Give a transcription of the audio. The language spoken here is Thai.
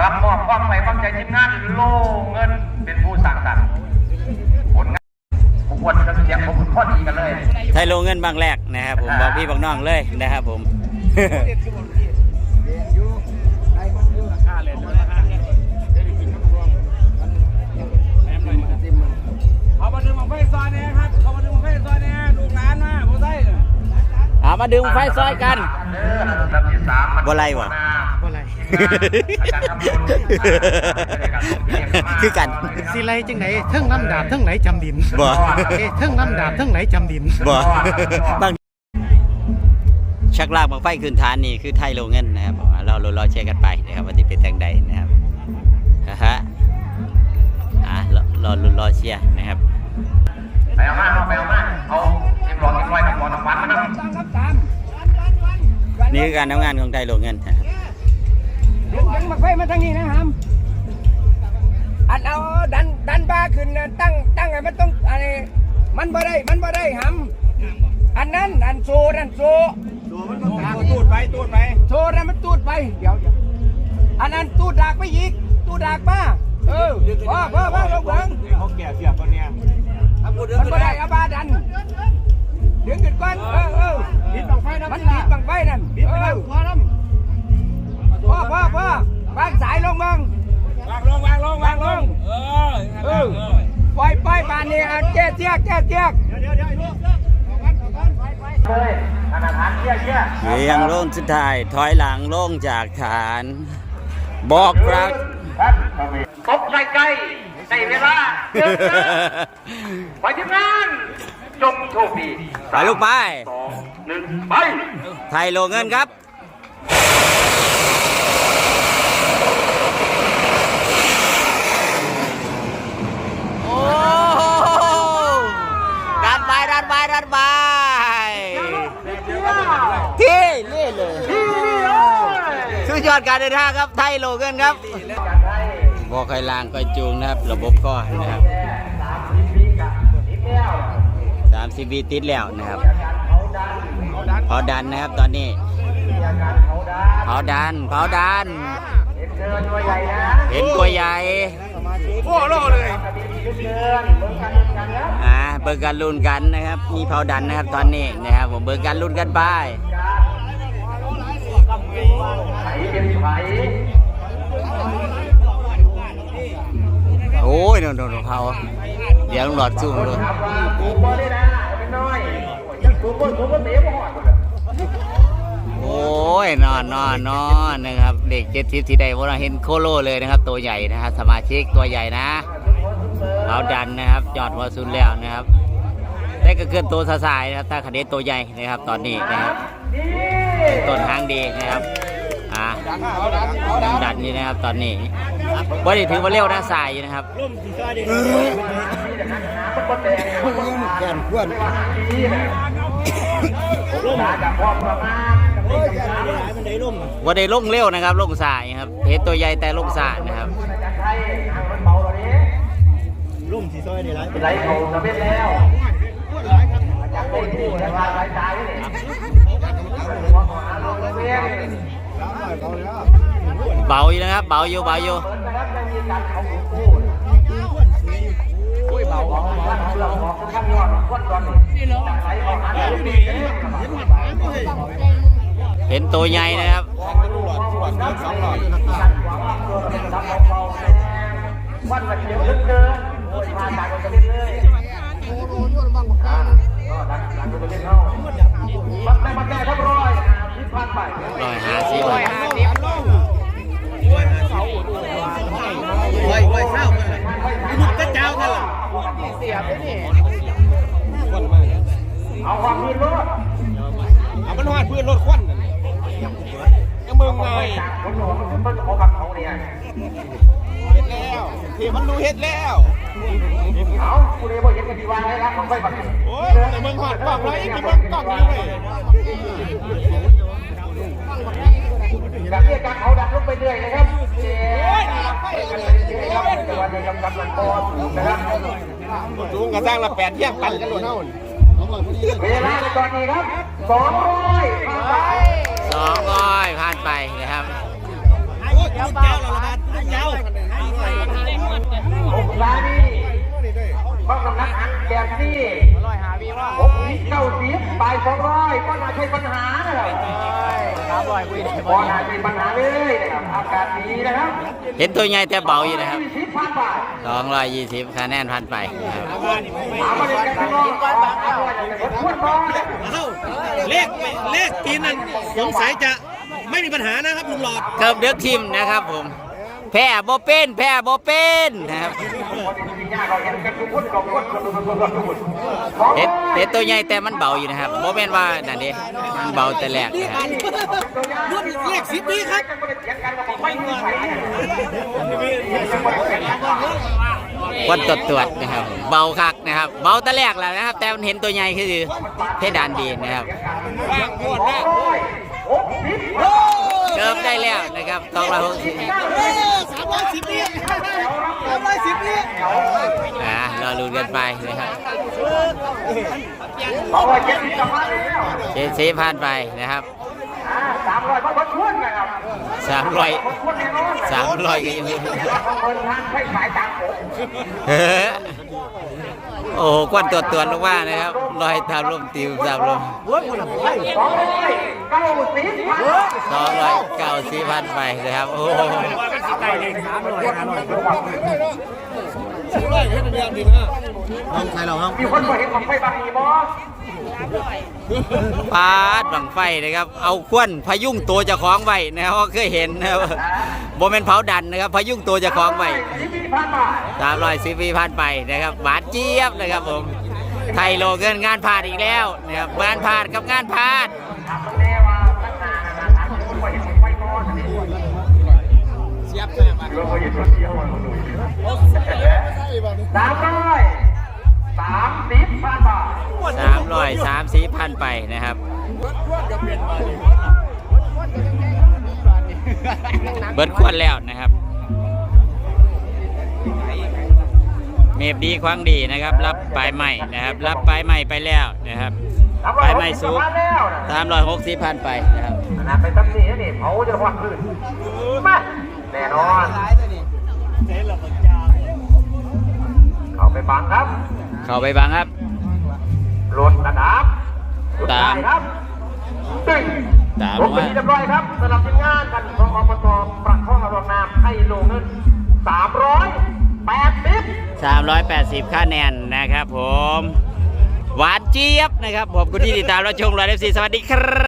รับมอบความใฝ่ความใจทีมงานโล่เงินเป็นผู้สร้างสรรค์ผลงานผมควรจะเสียงผมข้อดีกันเลย ไทยโลเงินบางแรกนะครับผมบอกพี่บอกน้องเลยนะครับผมเขามาดึงของไฟซอยเนี่ยครับเขามาดึงของไฟซอยเนี่ยลูกหลานมาผู้ใส่เนี่ยเอามาดึงไฟซอยกันเด้อลำดับที่สามบ่ไรวะ คือกันสิไรจังไหนเทิงลำดาบเทิงไหนจำดินบ่เอ้ยเทิงลำดาบเทิงไหนจำดินบ่บางชักลากบางไฟคืนฐานนี่คือไทยโลเงินนะครับผมเรารอเช็คกันไปนะครับว่าจะเป็นทางใดนะครับอ่าฮะอ่ารอรอลุ้นรอเชียร์นะครับไปเอามาเอาไปเอามาเอาเอ็มร้อยเอ็มร้อยกับร้อยน้ำมันมานะตามครับตามนี่คือการทำงานของไทยโลเงินนะครับดึงดึงมา ไฟมาทางนี้นะครับอันเอาดันดันบ้าขึ้นนะตั้งตั้งไงมันต้องอะไรมันบ่ได้มันบ่ได้หำอันนั้นอันโซนั่นโซโซมันต้องตูดไปตูดไปโซนั่นมันตูดไปเดี๋ยวเดี๋ยวอันนั้นตูดดากไปอีกตูดดากมาเออพ่อพ่อพ่อลงเบิ่ง ปานนี้เอาแก้เทียกแก้เทียกเดี๋ยวเดี๋ยวเดี๋ยวลูกไปไปไปเลยฐานฐานเกี้ยเชี่ยเรียงลงสุดท้ายถอยหลังลงจากฐาน บอกรักครับตบใส่ไก่ในเวลาไปทีมงานจงโชคดีไปลูกไปสองหนึ่งไปไทยโลเงินครับ โอ้ดัน ไปดันไปดันไปที่เล่เลยสุดยอดการเดินทางครับไทยโลเงินครับบอกใครลางก็จูงนะครับ ระบบก็นะครับสามสิบวิติดแล้วนะครับเผาดันนะครับตอนนี้เผาดันเผาดันเจอตัวใหญ่นะเห็นตัวใหญ่โอ้โลเลยเดินเหมื อ่าเบิกกันลุ้นกันนะครับ มีเผาดันนะครับตอนนี้นะครับผมเบิกกันลุ้นกันไปโอ้ยโดนโดนเผาเดี๋ยวต้องหลอดสู้เลยครับว่ากูบ่ได้นะเป็นน้อยยังเลยโอ้ยนอนนอนนอนนะครับ เด็กเจ็ดทิพที่ใดว่าเราเห็นโคโลเลยนะครับ ตัวใหญ่นะครับ สมาชิกตัวใหญ่นะ เผาดันนะครับจอดหัวซุนแล้วนะครับ ได้ก็เคลื่อนตัวสายนะครับถ้าคดีตัวใหญ่นะครับตอนนี้นะครับต้นทางดีนะครับอ่าดันนี่นะครับตอนนี้บ่ได้ถือว่าเร็วนะสายอยู่นะครับแก่นเพื่อนร่มจากพ่อประมาณว่าได้ลงเร็วนะครับลงสายครับเห็นตัวใหญ่แต่ลงสายนะครับ นี่ไรไหลเขาสำเร็จแล้วจากเล่นที่ราคาหลายจ่ายนี่หัวขวาลงเวียนเบาอยู่นะครับ เบาอยู่เบาอยู่เหมือนนะครับไม่มีการเขาหูกู้อุ้ยเบาของเราเราของข้างยอดคนตอนนี้ไหลออกมาแล้วดีเห็นตัวใหญ่นะครับวันมันเยอะเกินมาจากกันเรื่อยก็ดันดันไปเรื่อยๆเข้าบัตรได้บัตรได้ทั้งร้อยที่พันไปร้อยห้าสิบไว้ไว้เศร้ามาลูกกระเจ้ากันล่ะเอาความพื้นรถเอามันหอดพื่อนรถควัน มึงไงจากคนหลวงมันเขาบักเขาเนี่ยเฮ็ดแล้วเทีมันรู้เฮ็ดแล้วเอาคุณเอ๋บอกยังกันดีวางเลยครับของไปบัตรโอ้ยแต่มึงหอดกล่องไรที่มึงกล่องนี้เลยแบบนี้การเขาดันลงไปเรื่อยนะครับเจ๊กันไปเรื่อยครับแต่ว่าในกำกำลังพอนะครับสูงกระสร้างละแปดเที่ยงปันกันหลุดเท่าเวลาตอนนี้ครับสองร้อยไป องร้อยผ่านไปนะครับเจ้าเราละบาทเจ้าหกล้านนี่ต้องน้ำนักอันแกมที่หกสิบเก้าสิบปลายสองร้อยก็น่าใช่ปัญหานะครับ สามร้อยคุยได้ก็น่าใช่ปัญหาเลยนะครับอากาศดีนะครับเห็นตัวใหญ่แต่เบาอยู่นะครับยี่สิบพันบาทสองร้อยยี่สิบคะแนนผ่านไปนะครับถามมาเด็กกันข้างนอกเอาว่าจะเป็นคนพูดก่อนเอ้าเลขเลขทีนั้นสงสัยจะไม่มีปัญหานะครับลุงหลอดเกิบเดือกทีมนะครับผม แพ้บ่เป็นแพ้บ่เป็นนะครับเห็ดเห็ดตัวใหญ่แต่มันเบาอยู่นะครับโมเมนว่านั่นเดิมันเบาแต่แรกนะครับรุ่นเลขสิบนี้ครับวันตรวจตรวจนะครับ เบาคักนะครับ เบาแต่แรกแหละนะครับ แต่มันเห็นตัวใหญ่คือเพดานดีนะครับว่างโครนะเกิบได้แล้วนะครับสองร้อยหกสิบสามร้อยสิบนี้สามร้อยสิบนี้อ่ารอลุ้นกันไปนะครับเจ็ดสิบกลับมาแล้วเจนซีผ่านไปนะครับสามร้อยเพราะว่าชวนนะครับสามร้อยสามร้อยก็ยังของเงินทางใช้ขายตางผม โอ้โหกวนตัวตัวลงมานะครับลอยตามลมติวตามลมสองร้อยเก้าสิบพันสองร้อยเก้าสิบพันไปนะครับโอ้โหสามร้อยเฮ็ดเดีย วดีนะลองใช้เราครับมีคนบอกเห็นของไฟบางมีบอสปาดบังไฟนะครับ เอาควนพยุงตัวเจะคล้าของไว้นะครับเคยเห็นนะครับโมเมนเผาดันนะครับ พยุงตัวเจะคล้าของไว้สิบสี่พันบาทสามร้อยสิบปีผ่านไปนะครับหวานเจี๊ยบนะครับผมไทยโลเกินงานพลาดอีกแล้วนะครับงานพลาดกับงานพลาดถามแม่ว่าตั้งนานนะถามคนบอกเห็นของไฟบอสนี่เสียบแม่มาเราเห็นคนเดียวสามร้อย สามสิบพันบาทสามร้อยสามสี่พันไปนะครับเบิดควนแล้วนะครับ เมฟดีควางดีนะครับ รับปลายใหม่นะครับ รับปลายใหม่ไปแล้วนะครับปลายใหม่สูงแล้วนะสามร้อยหกสิบพันไปนะครับขนาดไปตั้งนี่นี่เผาจะวัดพื้นมาแน่นอนเข้าไปบังครับ เข้าไปบังครับลดระดับตามครับตึงตามลงไปที่เรียบร้อยครับสำหรับทีมงานกันของอบตประคองอารมณ์น้ำให้ลงเงินสามร้อยแปดสิบ380คะแนนนะครับผม หวานเจี๊ยบนะครับผมคุณที่ติดตามรับชมรายเอฟซีสวัสดีครับ